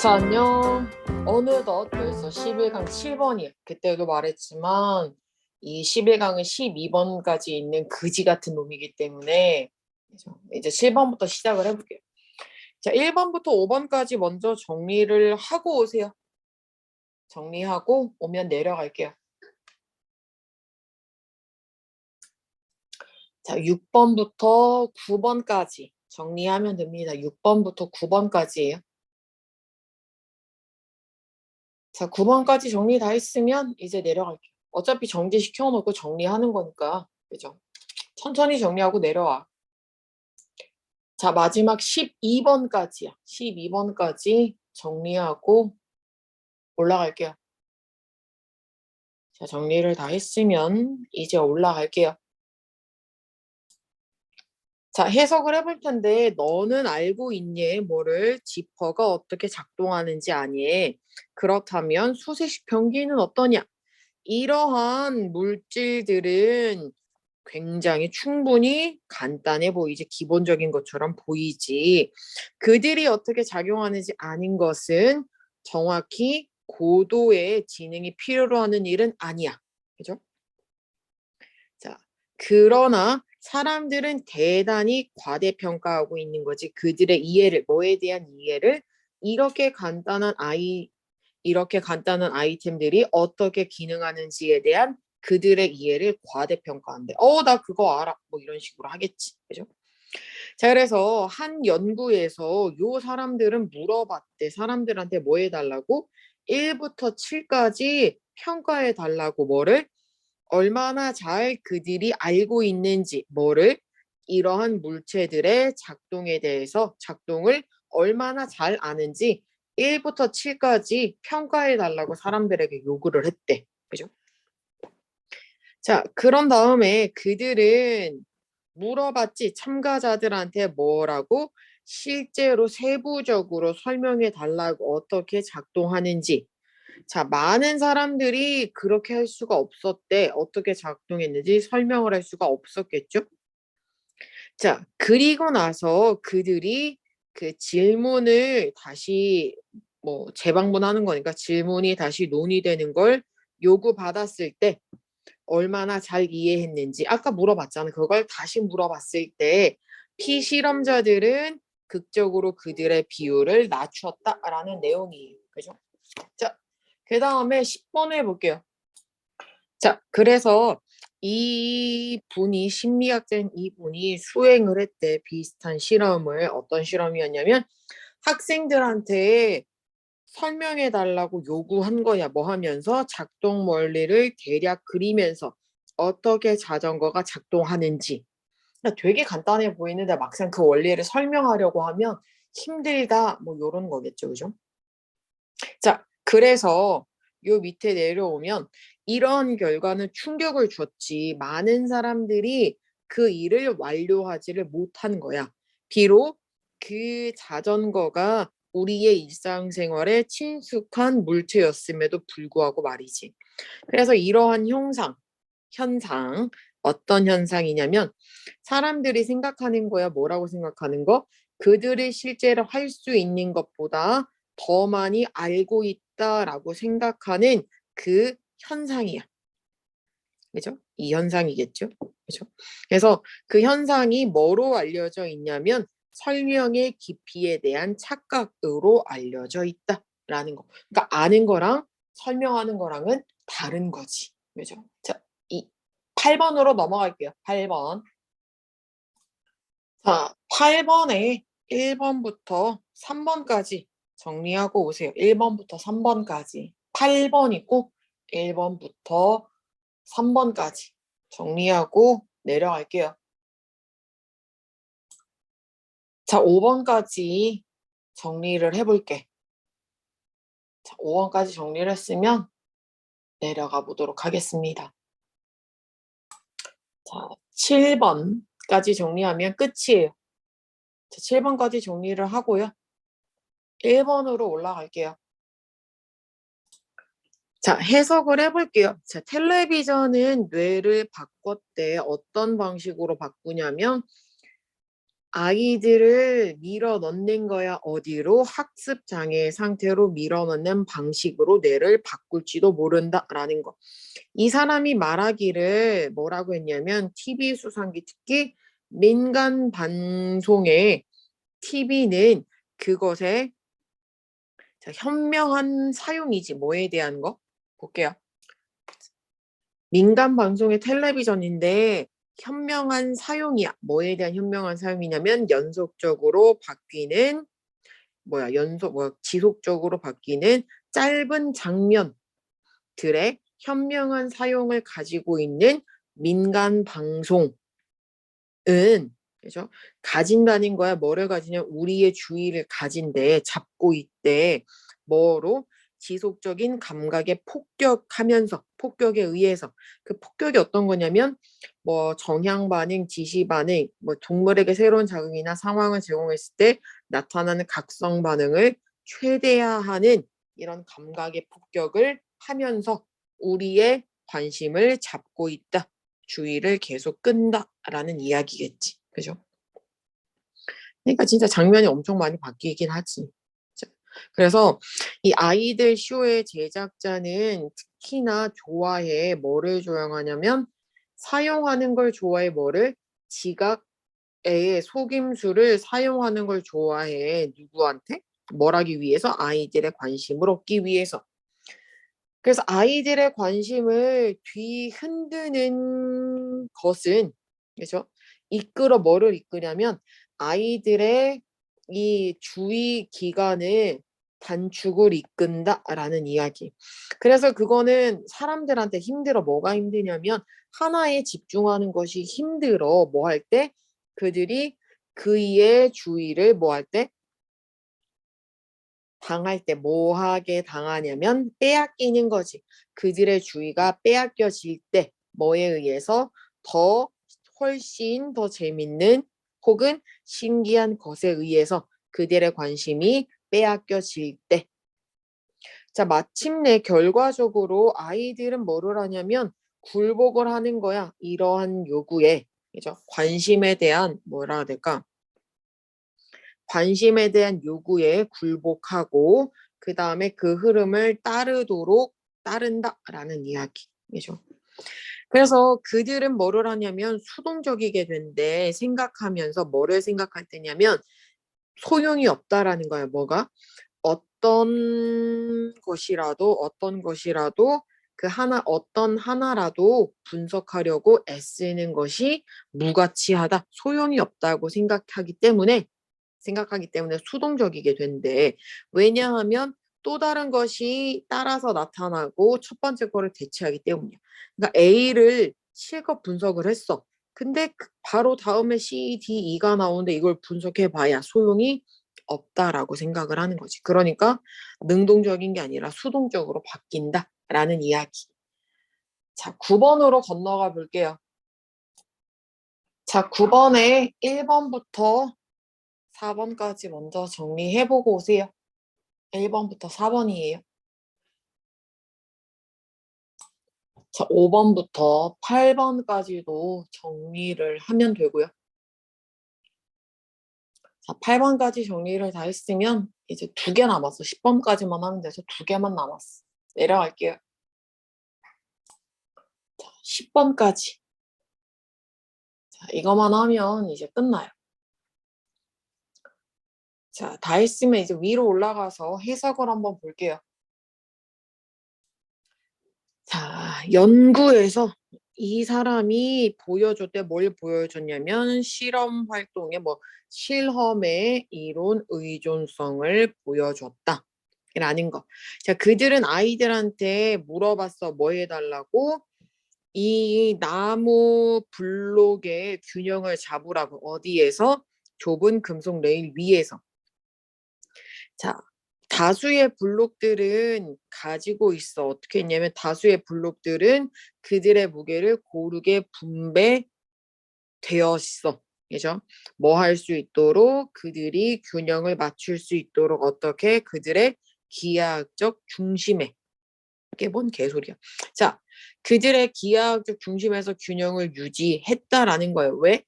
자, 안녕. 어느덧 벌써 11강 7번이야. 그때도 말했지만 이 11강은 12번까지 있는 그지 같은 놈이기 때문에? 이제 7번부터 시작을 해볼게요. 자, 1번부터 5번까지 먼저 정리를 하고 오세요. 정리하고 오면 내려갈게요. 자, 6번부터 9번까지 정리하면 됩니다. 6번부터 9번까지예요. 자, 9번까지 정리 다 했으면 이제 내려갈게요. 어차피 정지시켜 놓고 정리하는 거니까. 그죠? 천천히 정리하고 내려와. 자, 마지막 12번까지야. 12번까지 정리하고 올라갈게요. 자, 정리를 다 했으면 이제 올라갈게요. 자, 해석을 해볼 텐데, 너는 알고 있니? 뭐를 지퍼가 어떻게 작동하는지 아니? 그렇다면 수세식 변기는 어떠냐? 이러한 물질들은 굉장히 충분히 간단해 보이지, 기본적인 것처럼 보이지. 그들이 어떻게 작용하는지 아닌 것은 정확히 고도의 지능이 필요로 하는 일은 아니야. 그죠? 자, 그러나 사람들은 대단히 과대평가하고 있는 거지. 그들의 이해를, 뭐에 대한 이해를 이렇게 간단한 아이, 이렇게 간단한 아이템들이 어떻게 기능하는지에 대한 그들의 이해를 과대평가한대. 어, 나 그거 알아. 뭐 이런 식으로 하겠지. 그죠? 자, 그래서 한 연구에서 요 사람들은 물어봤대. 사람들한테 뭐 해달라고? 1부터 7까지 평가해 달라고 뭐를? 얼마나 잘 그들이 알고 있는지 뭐를 이러한 물체들의 작동에 대해서 작동을 얼마나 잘 아는지 1부터 7까지 평가해 달라고 사람들에게 요구를 했대. 그죠? 자, 그런 다음에 그들은 물어봤지 참가자들한테 뭐라고 실제로 세부적으로 설명해 달라고 어떻게 작동하는지 자, 많은 사람들이 그렇게 할 수가 없었대. 어떻게 작동했는지 설명을 할 수가 없었겠죠? 자, 그리고 나서 그들이 그 질문을 다시 뭐 재방문하는 거니까 질문이 다시 논의되는 걸 요구받았을 때 얼마나 잘 이해했는지 아까 물어봤잖아. 그걸 다시 물어봤을 때 피실험자들은 극적으로 그들의 비율을 낮췄다라는 내용이에요. 그죠? 자, 그 다음에 10번 해볼게요. 자, 그래서 이 분이 심리학자인 이 분이 수행을 했대. 비슷한 실험을. 어떤 실험이었냐면 학생들한테 설명해 달라고 요구한 거야. 뭐 하면서 작동 원리를 대략 그리면서 어떻게 자전거가 작동하는지. 그러니까 되게 간단해 보이는데 막상 그 원리를 설명하려고 하면 힘들다. 뭐 요런 거겠죠. 그죠? 자 그래서 요 밑에 내려오면 이런 결과는 충격을 줬지 많은 사람들이 그 일을 완료하지를 못한 거야. 비록 그 자전거가 우리의 일상생활에 친숙한 물체였음에도 불구하고 말이지. 그래서 이러한 형상, 현상, 어떤 현상이냐면 사람들이 생각하는 거야 뭐라고 생각하는 거? 그들이 실제로 할 수 있는 것보다 더 많이 알고 있 다라고 생각하는 그 현상이야. 그죠? 이 현상이겠죠? 그죠? 그래서 그 현상이 뭐로 알려져 있냐면 설명의 깊이에 대한 착각으로 알려져 있다라는 거. 그러니까 아는 거랑 설명하는 거랑은 다른 거지. 그죠? 자, 이 8번으로 넘어갈게요. 8번. 자, 8번에 1번부터 3번까지 정리하고 오세요. 1번부터 3번까지. 8번 있고 1번부터 3번까지 정리하고 내려갈게요. 자, 5번까지 정리를 해볼게. 자, 5번까지 정리를 했으면 내려가 보도록 하겠습니다. 자, 7번까지 정리하면 끝이에요. 자, 7번까지 정리를 하고요. 1번으로 올라갈게요. 자, 해석을 해볼게요. 자, 텔레비전은 뇌를 바꿨대. 어떤 방식으로 바꾸냐면 아이들을 밀어 넣는 거야 어디로 학습 장애 상태로 밀어 넣는 방식으로 뇌를 바꿀지도 모른다라는 거. 이 사람이 말하기를 뭐라고 했냐면 TV 수상기 특히 민간 방송에 TV는 그것의 자, 현명한 사용이지 뭐에 대한 거 볼게요. 민간 방송의 텔레비전인데 현명한 사용이야. 뭐에 대한 현명한 사용이냐면 연속적으로 바뀌는 뭐야 연속 뭐 지속적으로 바뀌는 짧은 장면들의 현명한 사용을 가지고 있는 민간 방송은 그죠? 가진다는 거야. 뭐를 가지냐? 우리의 주의를 가진대, 잡고 있대. 뭐로? 지속적인 감각에 폭격하면서, 폭격에 의해서. 그 폭격이 어떤 거냐면, 뭐, 정향 반응, 지시 반응, 뭐, 동물에게 새로운 자극이나 상황을 제공했을 때 나타나는 각성 반응을 최대화하는 이런 감각의 폭격을 하면서 우리의 관심을 잡고 있다. 주의를 계속 끈다라는 이야기겠지. 그죠? 그러니까 진짜 장면이 엄청 많이 바뀌긴 하지. 자, 그래서 이 아이들 쇼의 제작자는 특히나 좋아해 뭐를 조용하냐면 사용하는 걸 좋아해 뭐를? 지각의 속임수를 사용하는 걸 좋아해 누구한테? 뭘 하기 위해서? 아이들의 관심을 얻기 위해서. 그래서 아이들의 관심을 뒤흔드는 것은 그죠 이끌어 뭐를 이끄냐면 아이들의 이 주의 기간을 단축을 이끈다라는 이야기. 그래서 그거는 사람들한테 힘들어. 뭐가 힘드냐면 하나에 집중하는 것이 힘들어. 뭐 할 때? 그들이 그의 주의를 뭐 할 때? 당할 때 뭐 하게 당하냐면 빼앗기는 거지. 그들의 주의가 빼앗겨질 때 뭐에 의해서 더 훨씬 더 재밌는 혹은 신기한 것에 의해서 그들의 관심이 빼앗겨질 때. 자, 마침내 결과적으로 아이들은 뭐를 하냐면 굴복을 하는 거야. 이러한 요구에. 그죠? 관심에 대한 뭐라 해야 될까? 관심에 대한 요구에 굴복하고 그 다음에 그 흐름을 따르도록 따른다라는 이야기. 그죠? 그래서 그들은 뭐를 하냐면 수동적이게 된대 생각하면서 뭐를 생각할 때냐면 소용이 없다라는 거예요. 뭐가? 어떤 것이라도 어떤 것이라도 그 하나 어떤 하나라도 분석하려고 애쓰는 것이 무가치하다, 소용이 없다고 생각하기 때문에 생각하기 때문에 수동적이게 된대. 왜냐하면 또 다른 것이 따라서 나타나고 첫 번째 거를 대체하기 때문이야. 그러니까 A를 실컷 분석을 했어. 근데 그 바로 다음에 C, D, E가 나오는데 이걸 분석해 봐야 소용이 없다라고 생각을 하는 거지. 그러니까 능동적인 게 아니라 수동적으로 바뀐다라는 이야기. 자, 9번으로 건너가 볼게요. 자, 9번에 1번부터 4번까지 먼저 정리해보고 오세요. 1번부터 4번이에요. 자, 5번부터 8번까지도 정리를 하면 되고요. 자, 8번까지 정리를 다 했으면 이제 두 개 남았어. 10번까지만 하면 돼서 두 개만 남았어. 내려갈게요. 자, 10번까지. 자, 이거만 하면 이제 끝나요. 자, 다 했으면 이제 위로 올라가서 해석을 한번 볼게요. 자, 연구에서 이 사람이 보여줬대 뭘 보여줬냐면 실험 활동에 뭐 실험의 이론 의존성을 보여줬다. 라는 거. 자, 그들은 아이들한테 물어봤어. 뭐 해달라고? 이 나무 블록의 균형을 잡으라고. 어디에서? 좁은 금속 레일 위에서. 자, 다수의 블록들은 가지고 있어. 어떻게 했냐면 다수의 블록들은 그들의 무게를 고르게 분배되어 있어. 그죠? 뭐 할 수 있도록 그들이 균형을 맞출 수 있도록 어떻게 그들의 기하학적 중심에 이게 뭔 개소리야. 자, 그들의 기하학적 중심에서 균형을 유지했다라는 거예요. 왜?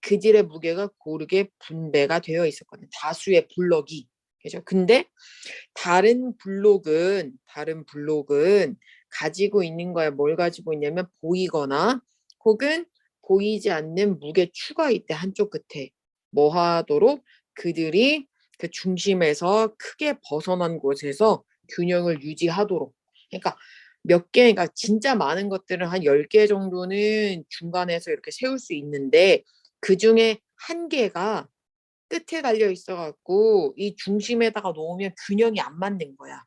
그들의 무게가 고르게 분배가 되어 있었거든요. 다수의 블록이. 그죠? 근데 다른 블록은 다른 블록은 가지고 있는 거야. 뭘 가지고 있냐면 보이거나 혹은 보이지 않는 무게 추가 있대 한쪽 끝에 뭐 하도록 그들이 그 중심에서 크게 벗어난 곳에서 균형을 유지하도록. 그러니까 몇 개, 그러니까 진짜 많은 것들은 한 10개 정도는 중간에서 이렇게 세울 수 있는데 그 중에 한 개가 끝에 달려 있어 갖고 이 중심에다가 놓으면 균형이 안 맞는 거야.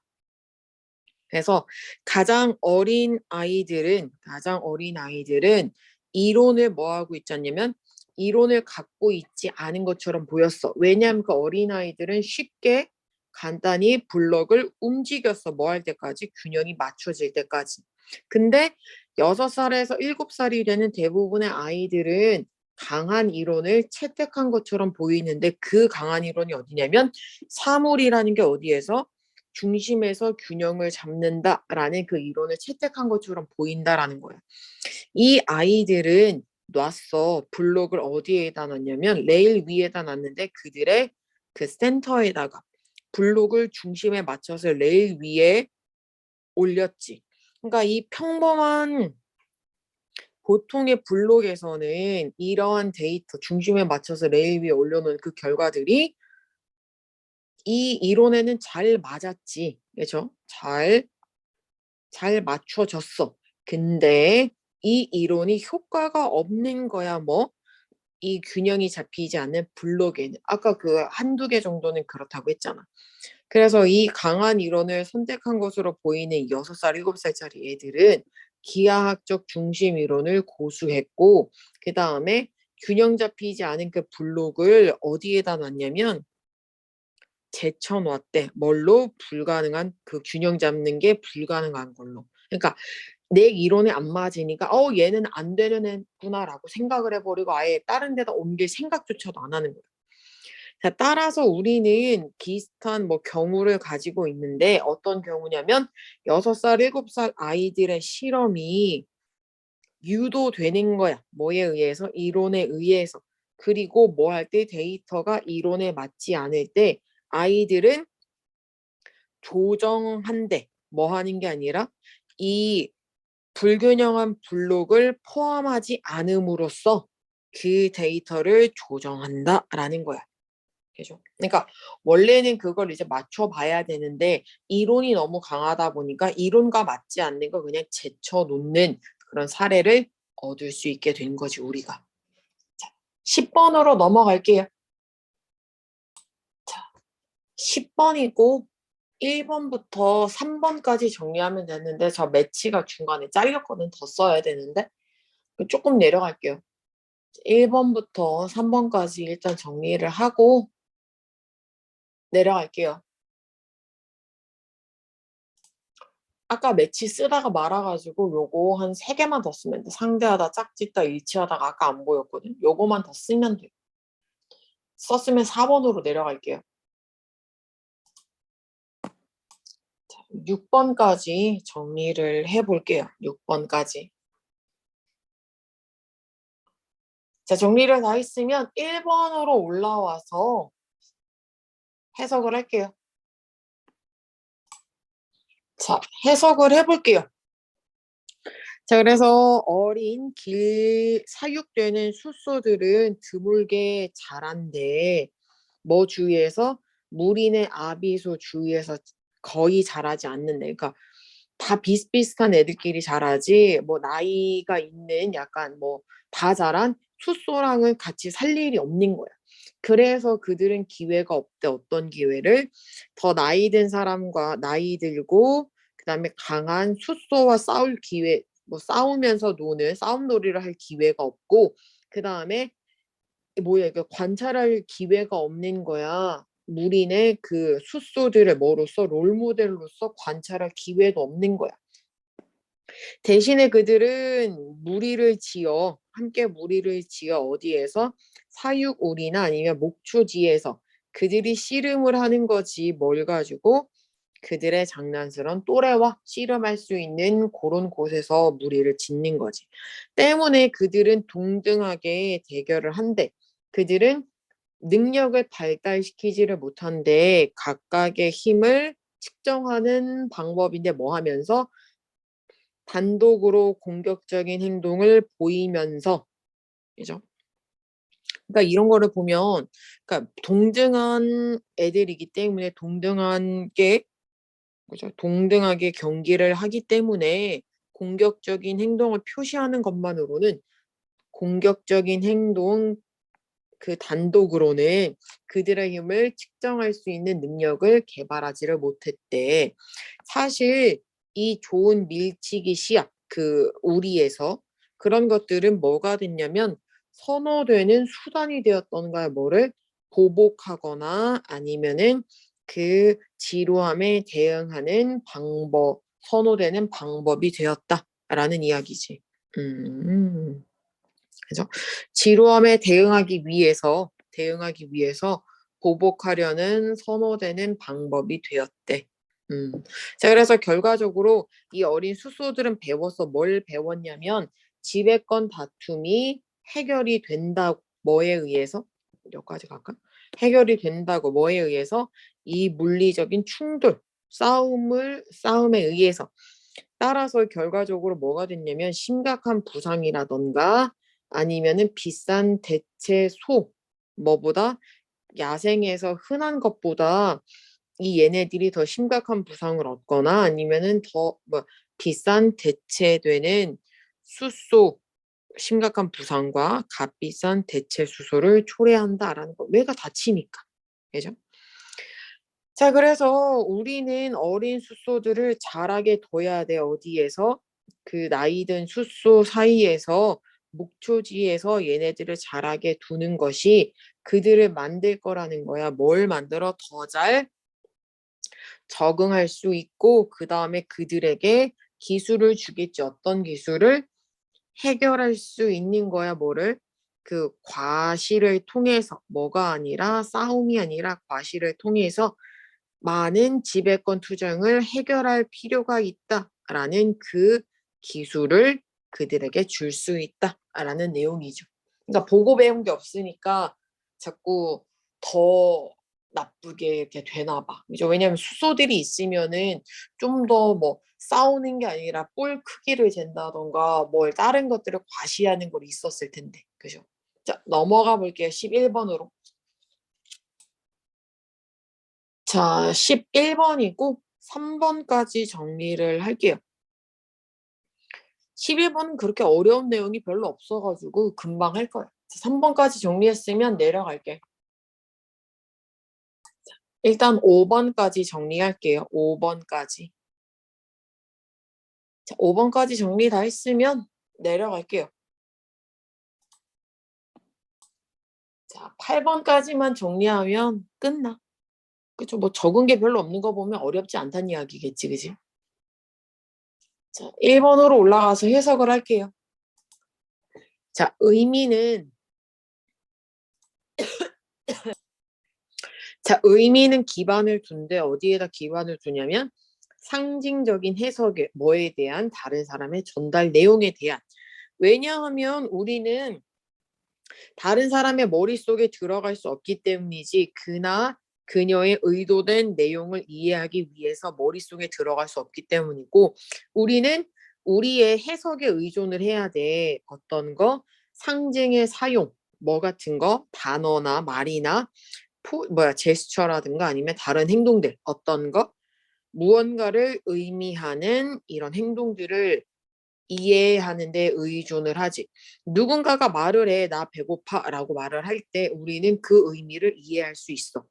그래서 가장 어린 아이들은 가장 어린 아이들은 이론을 뭐 하고 있잖냐면 이론을 갖고 있지 않은 것처럼 보였어. 왜냐하면 그 어린 아이들은 쉽게 간단히 블럭을 움직였어. 뭐할 때까지 균형이 맞춰질 때까지. 근데 여섯 살에서 일곱 살이 되는 대부분의 아이들은 강한 이론을 채택한 것처럼 보이는데 그 강한 이론이 어디냐면 사물이라는 게 어디에서 중심에서 균형을 잡는다라는 그 이론을 채택한 것처럼 보인다라는 거야. 이 아이들은 놨어. 블록을 어디에다 놨냐면 레일 위에다 놨는데 그들의 그 센터에다가 블록을 중심에 맞춰서 레일 위에 올렸지. 그러니까 이 평범한 보통의 블록에서는 이러한 데이터 중심에 맞춰서 레일 위에 올려놓은 그 결과들이 이 이론에는 잘 맞았지. 그죠? 잘, 잘 맞춰졌어. 근데 이 이론이 효과가 없는 거야, 뭐. 이 균형이 잡히지 않는 블록에는. 아까 그 한두 개 정도는 그렇다고 했잖아. 그래서 이 강한 이론을 선택한 것으로 보이는 6살, 7살짜리 애들은 기하학적 중심 이론을 고수했고, 그 다음에 균형 잡히지 않은 그 블록을 어디에다 놨냐면, 제쳐놨대. 뭘로? 불가능한 그 균형 잡는 게 불가능한 걸로. 그러니까 내 이론에 안 맞으니까 어 얘는 안 되는 애구나라고 생각을 해버리고 아예 다른 데다 옮길 생각조차도 안 하는 거야. 자, 따라서 우리는 비슷한 뭐 경우를 가지고 있는데 어떤 경우냐면 여섯 살 일곱 살 아이들의 실험이 유도되는 거야. 뭐에 의해서? 이론에 의해서. 그리고 뭐 할 때 데이터가 이론에 맞지 않을 때 아이들은 조정한대. 뭐 하는 게 아니라 이 불균형한 블록을 포함하지 않음으로써 그 데이터를 조정한다라는 거야. 그죠? 그러니까 원래는 그걸 이제 맞춰 봐야 되는데 이론이 너무 강하다 보니까 이론과 맞지 않는 거 그냥 제쳐 놓는 그런 사례를 얻을 수 있게 된 거지 우리가. 자, 10번으로 넘어갈게요. 자, 10번이고 1번부터 3번까지 정리하면 되는데 저 매치가 중간에 잘렸거든. 더 써야 되는데 조금 내려갈게요. 1번부터 3번까지 일단 정리를 하고 내려갈게요. 아까 매치 쓰다가 말아가지고 요거 한 3개만 더 쓰면 돼. 상대하다 짝짓다 일치하다가 아까 안 보였거든. 요거만 더 쓰면 돼. 썼으면 4번으로 내려갈게요. 6번까지 정리를 해볼게요. 6번까지. 자, 정리를 다 했으면 1번으로 올라와서 해석을 할게요. 자, 해석을 해볼게요. 자, 그래서 어린 길 사육되는 숫소들은 드물게 자란데 뭐 주위에서 무리네 아비소 주위에서 거의 자라지 않는데 그러니까 다 비슷비슷한 애들끼리 자라지 뭐 나이가 있는 약간 뭐 다 자란 숫소랑은 같이 살 일이 없는 거야. 그래서 그들은 기회가 없대. 어떤 기회를 더 나이 든 사람과 나이 들고 그다음에 강한 숫소와 싸울 기회 뭐 싸우면서 노는 싸움놀이를 할 기회가 없고 그다음에 뭐야 이거 관찰할 기회가 없는 거야. 무리네 그 숫소들의 뭐로서 롤모델로서 관찰할 기회도 없는 거야. 대신에 그들은 무리를 지어 함께 무리를 지어 어디에서 사육오리나 아니면 목초지에서 그들이 씨름을 하는 거지 뭘 가지고 그들의 장난스러운 또래와 씨름할 수 있는 그런 곳에서 무리를 짓는 거지. 때문에 그들은 동등하게 대결을 한대. 그들은 능력을 발달시키지를 못한데 각각의 힘을 측정하는 방법인데 뭐 하면서 단독으로 공격적인 행동을 보이면서 그죠? 그러니까 이런 거를 보면 그러니까 동등한 애들이기 때문에 동등하게 그죠? 동등하게 경기를 하기 때문에 공격적인 행동을 표시하는 것만으로는 공격적인 행동 그 단독으로는 그들의 힘을 측정할 수 있는 능력을 개발하지를 못했대. 사실 이 좋은 밀치기 시합 그 우리에서 그런 것들은 뭐가 됐냐면 선호되는 수단이 되었던 거야. 뭐를 보복하거나 아니면은 그 지루함에 대응하는 방법, 선호되는 방법이 되었다라는 이야기지. 음. 그죠? 지루함에 대응하기 위해서 대응하기 위해서 보복하려는 선호되는 방법이 되었대. 음. 자, 그래서 결과적으로 이 어린 수소들은 배워서 뭘 배웠냐면 지배권 다툼이 해결이 된다고 뭐에 의해서 여기까지 갈까? 해결이 된다고 뭐에 의해서 이 물리적인 충돌, 싸움을 싸움에 의해서 따라서 결과적으로 뭐가 됐냐면 심각한 부상이라던가 아니면은 비싼 대체 소 뭐보다 야생에서 흔한 것보다 이 얘네들이 더 심각한 부상을 얻거나 아니면은 더 뭐 비싼 대체되는 수소 심각한 부상과 값비싼 대체 수소를 초래한다라는 거. 왜가 다치니까. 그죠? 자, 그래서 우리는 어린 숫소들을 자라게 둬야 돼. 어디에서? 그 나이든 숫소 사이에서 목초지에서 얘네들을 자라게 두는 것이 그들을 만들 거라는 거야. 뭘 만들어 더 잘 적응할 수 있고 그 다음에 그들에게 기술을 주겠지. 어떤 기술을 해결할 수 있는 거야. 뭐를 그 과실을 통해서 뭐가 아니라 싸움이 아니라 과실을 통해서 많은 지배권 투쟁을 해결할 필요가 있다라는 그 기술을 그들에게 줄 수 있다라는 내용이죠. 그러니까 보고 배운 게 없으니까 자꾸 더 나쁘게 이렇게 되나 봐. 그죠? 왜냐면 수소들이 있으면은 좀 더 뭐 싸우는 게 아니라 볼 크기를 잰다던가 뭘 다른 것들을 과시하는 걸 있었을 텐데. 그죠? 자, 넘어가 볼게요. 11번으로. 자, 11번이고 3번까지 정리를 할게요. 11번은 그렇게 어려운 내용이 별로 없어가지고 금방 할 거예요. 3번까지 정리했으면 내려갈게. 자, 일단 5번까지 정리할게요. 5번까지. 자, 5번까지 정리 다 했으면 내려갈게요. 자, 8번까지만 정리하면 끝나. 그쵸? 뭐 적은 게 별로 없는 거 보면 어렵지 않다는 이야기겠지, 그지? 자, 1번으로 올라가서 해석을 할게요. 자, 의미는 자, 의미는 기반을 둔데 어디에다 기반을 두냐면 상징적인 해석에 뭐에 대한 다른 사람의 전달 내용에 대한 왜냐하면 우리는 다른 사람의 머릿속에 들어갈 수 없기 때문이지 그나 그녀의 의도된 내용을 이해하기 위해서 머릿속에 들어갈 수 없기 때문이고 우리는 우리의 해석에 의존을 해야 돼. 어떤 거? 상징의 사용, 뭐 같은 거? 단어나 말이나 포, 뭐야 제스처라든가 아니면 다른 행동들 어떤 거? 무언가를 의미하는 이런 행동들을 이해하는 데 의존을 하지. 누군가가 말을 해, 나 배고파 라고 말을 할 때 우리는 그 의미를 이해할 수 있어.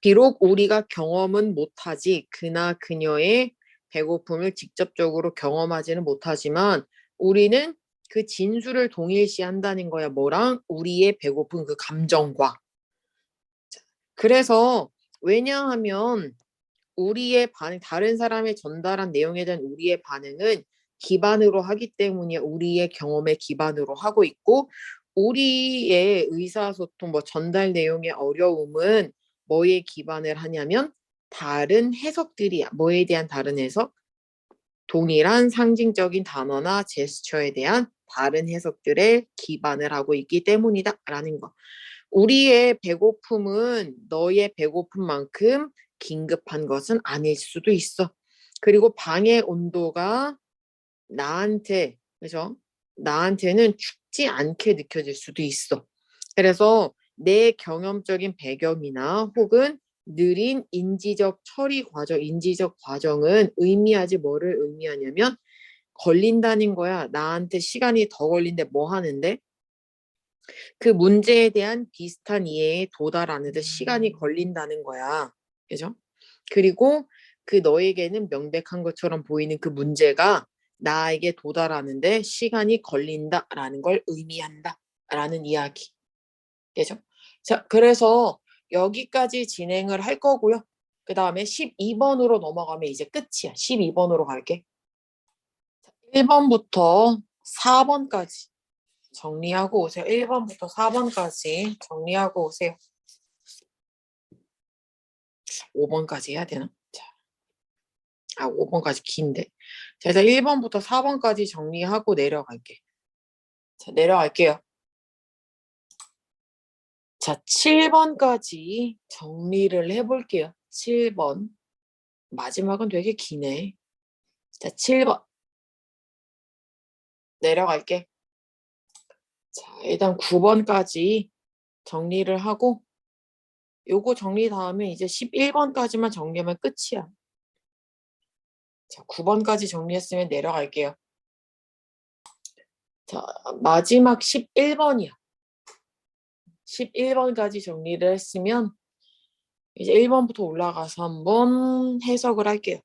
비록 우리가 경험은 못하지, 그나 그녀의 배고픔을 직접적으로 경험하지는 못하지만 우리는 그 진술을 동일시한다는 거야. 뭐랑? 우리의 배고픈 그 감정과. 그래서 왜냐하면 우리의 반응, 다른 사람의 전달한 내용에 대한 우리의 반응은 기반으로 하기 때문에 우리의 경험에 기반으로 하고 있고 우리의 의사소통 뭐 전달 내용의 어려움은 뭐에 기반을 하냐면 다른 해석들이야. 뭐에 대한 다른 해석? 동일한 상징적인 단어나 제스처에 대한 다른 해석들에 기반을 하고 있기 때문이다. 라는 거. 우리의 배고픔은 너의 배고픔만큼 긴급한 것은 아닐 수도 있어. 그리고 방의 온도가 나한테, 그죠? 나한테는 춥지 않게 느껴질 수도 있어. 그래서 내 경험적인 배경이나 혹은 느린 인지적 처리 과정, 인지적 과정은 의미하지 뭐를 의미하냐면 걸린다는 거야. 나한테 시간이 더 걸린데 뭐 하는데? 그 문제에 대한 비슷한 이해에 도달하는 데 시간이 걸린다는 거야. 그죠? 그리고 그 너에게는 명백한 것처럼 보이는 그 문제가 나에게 도달하는데 시간이 걸린다라는 걸 의미한다라는 이야기. 그죠? 자, 그래서 여기까지 진행을 할 거고요. 그 다음에 12번으로 넘어가면 이제 끝이야. 12번으로 갈게. 1번부터 4번까지 정리하고 오세요. 1번부터 4번까지 정리하고 오세요. 5번까지 해야 되나? 자. 아, 5번까지 긴데. 자, 일단 1번부터 4번까지 정리하고 내려갈게. 자, 내려갈게요. 자, 7번까지 정리를 해볼게요. 7번. 마지막은 되게 기네. 자, 7번. 내려갈게. 자, 일단 9번까지 정리를 하고, 요거 정리 다음에 이제 11번까지만 정리하면 끝이야. 자, 9번까지 정리했으면 내려갈게요. 자, 마지막 11번이야. 11번까지 정리를 했으면 이제 1번부터 올라가서 한번 해석을 할게요.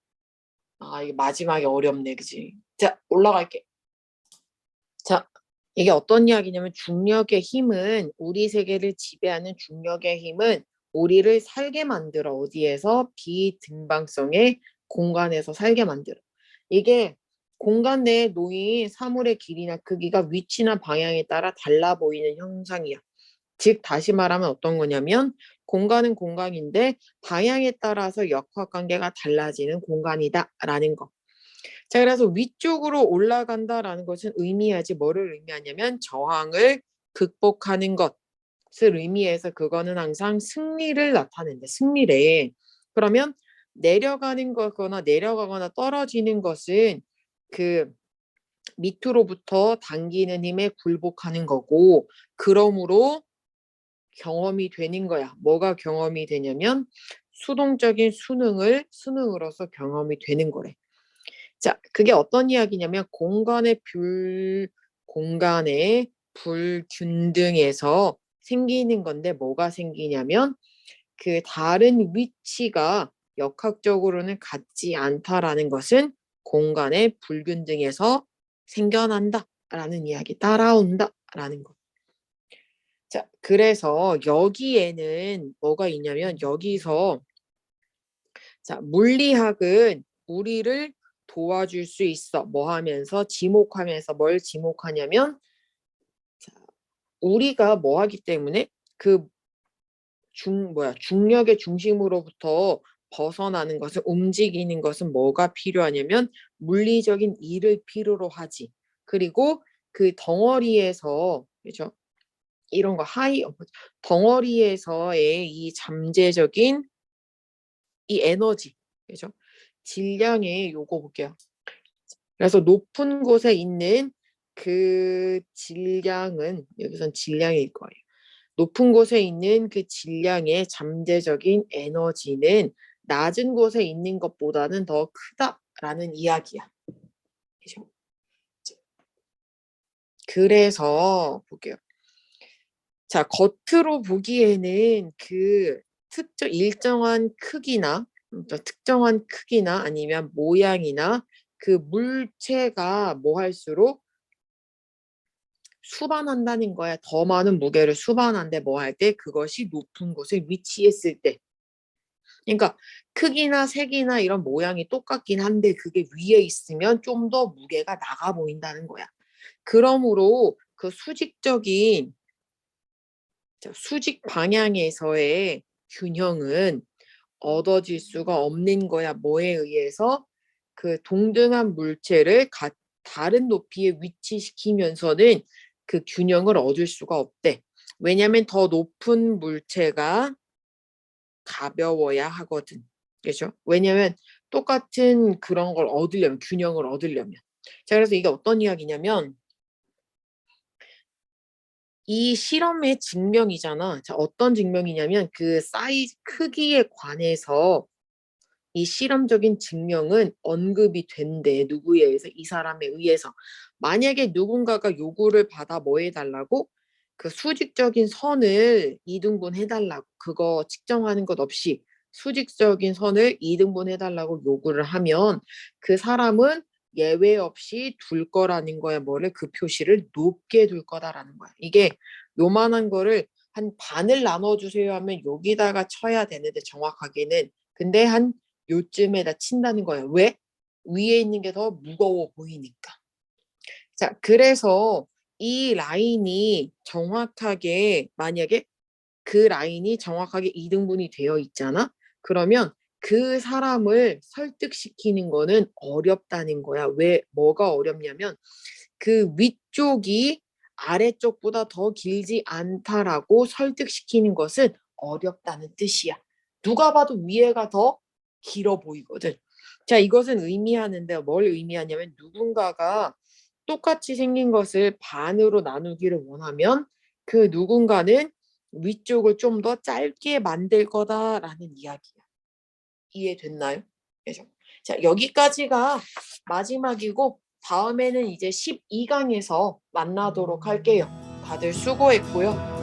아, 이게 마지막에 어렵네, 그지? 자, 올라갈게. 자, 이게 어떤 이야기냐면 중력의 힘은 우리 세계를 지배하는 중력의 힘은 우리를 살게 만들어 어디에서 비등방성의 공간에서 살게 만들어. 이게 공간 내에 놓인 사물의 길이나 크기가 위치나 방향에 따라 달라 보이는 현상이야. 즉 다시 말하면 어떤 거냐면 공간은 공간인데 방향에 따라서 역학 관계가 달라지는 공간이다라는 거. 자 그래서 위쪽으로 올라간다라는 것은 의미하지 뭐를 의미하냐면 저항을 극복하는 것을 의미해서 그거는 항상 승리를 나타낸다. 승리래. 그러면 내려가는 거거나 내려가거나 떨어지는 것은 그 밑으로부터 당기는 힘에 굴복하는 거고 그러므로 경험이 되는 거야. 뭐가 경험이 되냐면 수동적인 수능을 수능으로서 경험이 되는 거래. 자, 그게 어떤 이야기냐면 공간의 불 공간의 불균등에서 생기는 건데 뭐가 생기냐면 그 다른 위치가 역학적으로는 같지 않다라는 것은 공간의 불균등에서 생겨난다라는 이야기 따라온다라는 거. 자, 그래서 여기에는 뭐가 있냐면 여기서 자, 물리학은 우리를 도와줄 수 있어. 뭐 하면서 지목하면서 뭘 지목하냐면 자, 우리가 뭐 하기 때문에 그 중 뭐야 중력의 중심으로부터 벗어나는 것은 움직이는 것은 뭐가 필요하냐면 물리적인 일을 필요로 하지. 그리고 그 덩어리에서 그죠? 이런 거 하이 덩어리에서의 이 잠재적인 이 에너지 그죠? 질량의 요거 볼게요. 그래서 높은 곳에 있는 그 질량은 여기선 질량일 거예요. 높은 곳에 있는 그 질량의 잠재적인 에너지는 낮은 곳에 있는 것보다는 더 크다라는 이야기야. 그죠? 그래서 볼게요. 자, 겉으로 보기에는 그 특정 일정한 크기나 특정한 크기나 아니면 모양이나 그 물체가 뭐 할수록 수반한다는 거야. 더 많은 무게를 수반한데 뭐 할 때 그것이 높은 곳에 위치했을 때. 그러니까 크기나 색이나 이런 모양이 똑같긴 한데 그게 위에 있으면 좀 더 무게가 나가 보인다는 거야. 그러므로 그 수직적인 수직 방향에서의 균형은 얻어질 수가 없는 거야. 뭐에 의해서? 그 동등한 물체를 가, 다른 높이에 위치시키면서는 그 균형을 얻을 수가 없대. 왜냐면 더 높은 물체가 가벼워야 하거든. 그죠? 왜냐면 똑같은 그런 걸 얻으려면, 균형을 얻으려면. 자, 그래서 이게 어떤 이야기냐면, 이 실험의 증명이잖아. 자, 어떤 증명이냐면 그 사이즈 크기에 관해서 이 실험적인 증명은 언급이 된대. 누구에 의해서? 이 사람에 의해서. 만약에 누군가가 요구를 받아 뭐 해달라고? 그 수직적인 선을 이등분 해달라고. 그거 측정하는 것 없이 수직적인 선을 이등분 해달라고 요구를 하면 그 사람은 예외 없이 둘 거라는 거야. 뭐를? 그 표시를 높게 둘 거다라는 거야. 이게 요만한 거를 한 반을 나눠주세요 하면 여기다가 쳐야 되는데 정확하게는 근데 한 요쯤에다 친다는 거예요. 왜? 위에 있는 게 더 무거워 보이니까. 자, 그래서 이 라인이 정확하게 만약에 그 라인이 정확하게 이등분이 되어 있잖아. 그러면 그 사람을 설득시키는 거는 어렵다는 거야. 왜 뭐가 어렵냐면 그 위쪽이 아래쪽보다 더 길지 않다라고 설득시키는 것은 어렵다는 뜻이야. 누가 봐도 위에가 더 길어 보이거든. 자, 이것은 의미하는데 뭘 의미하냐면 누군가가 똑같이 생긴 것을 반으로 나누기를 원하면 그 누군가는 위쪽을 좀 더 짧게 만들 거다라는 이야기야. 이해됐나요? 그죠? 자, 여기까지가 마지막이고 다음에는 이제 12강에서 만나도록 할게요. 다들 수고했고요.